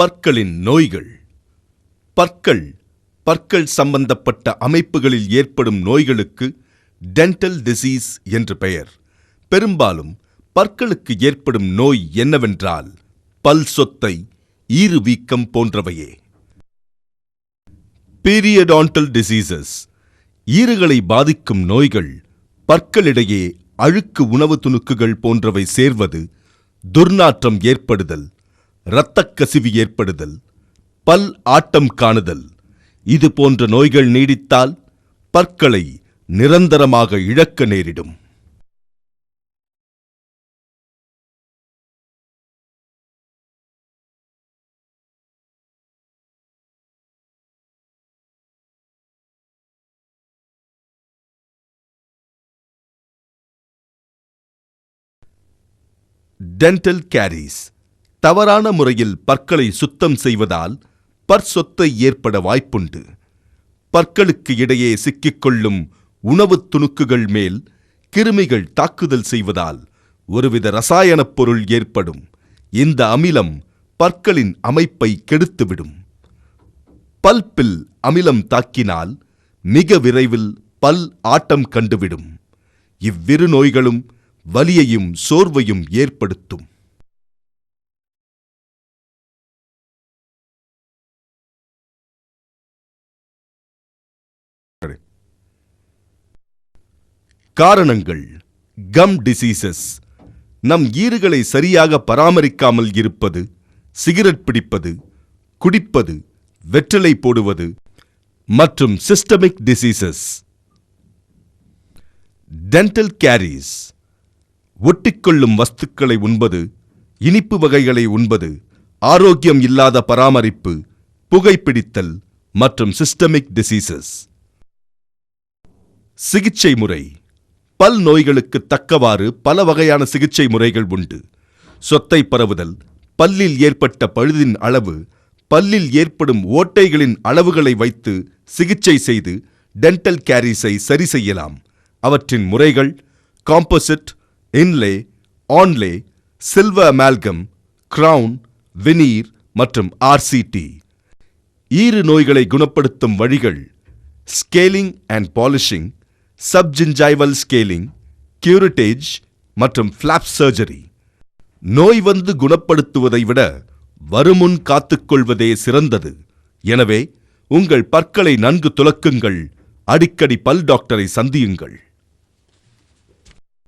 பற்களின் நோய்கள். பற்கள் பற்கள் சம்பந்தப்பட்ட அமைப்புகளில் ஏற்படும் நோய்களுக்கு டென்டல் டிசீஸ் என்று பெயர். பெரும்பாலும் பற்களுக்கு ஏற்படும் நோய் என்னவென்றால் பல் சொத்தை ஈறு வீக்கம் போன்றவையே. பீரியடான்டல் டிசீசஸ் ஈறுகளை பாதிக்கும் நோய்கள் பற்களிடையே அழுக்கு உணவு துணுக்குகள் போன்றவை சேர்வது துர்நாற்றம் ஏற்படுதல் இரத்தக் கசிவு ஏற்படுதல் பல் ஆட்டம் காணுதல் இது போன்ற நோய்கள் நீடித்தால் பற்களை நிரந்தரமாக இழக்க நேரிடும். டென்டல் கேரிஸ் தவறான முறையில் பற்களை சுத்தம் செய்வதால் பற்சொத்தை ஏற்பட வாய்ப்புண்டு. பற்களுக்கு இடையே சிக்கிக்கொள்ளும் உணவுத் துணுக்குகள் மேல் கிருமிகள் தாக்குதல் செய்வதால் ஒருவித ரசாயனப் பொருள் ஏற்படும். இந்த அமிலம் பற்களின் அமைப்பை கெடுத்துவிடும். பல்பில் அமிலம் தாக்கினால் மிக விரைவில் பல் ஆட்டம் கண்டுவிடும். இவ்விரு நோய்களும் வலியையும் சோர்வையும் ஏற்படுத்தும். காரணங்கள். கம் டிசீசஸ் நம் ஈறுகளை சரியாக பராமரிக்காமல் இருப்பது சிகரெட் பிடிப்பது குடிப்பது வெற்றிலை போடுவது மற்றும் சிஸ்டமிக் டிசீசஸ் டென்டல் கேரிஸ் ஒட்டிக்கொள்ளும் வஸ்துக்களை உண்பது இனிப்பு வகைகளை உண்பது ஆரோக்கியம் இல்லாத பராமரிப்பு புகைப்பிடித்தல் மற்றும் சிஸ்டமிக் டிசீசஸ் சிகிச்சை முறை. பல் நோய்களுக்கு தக்கவாறு பல வகையான சிகிச்சை முறைகள் உண்டு. சொத்தை பரவுதல் பல்லில் ஏற்பட்ட பழுதின் அளவு பல்லில் ஏற்படும் ஓட்டைகளின் அளவுகளை வைத்து சிகிச்சை செய்து டென்டல் கேரிஸை சரி செய்யலாம். அவற்றின் முறைகள் composite inlay onlay silver amalgam crown veneer மற்றும் ஆர்சிடி ஈறு நோய்களை குணப்படுத்தும் வழிகள் scaling and polishing subgingival scaling curettage மற்றும் ஃபிளாப் சர்ஜரி நோய் வந்து குணப்படுத்துவதை விட வருமுன் காத்துக்கொள்வதே சிறந்தது. எனவே உங்கள் பற்களை நன்கு துலக்குங்கள் அடிக்கடி பல் டாக்டரை சந்தியுங்கள்.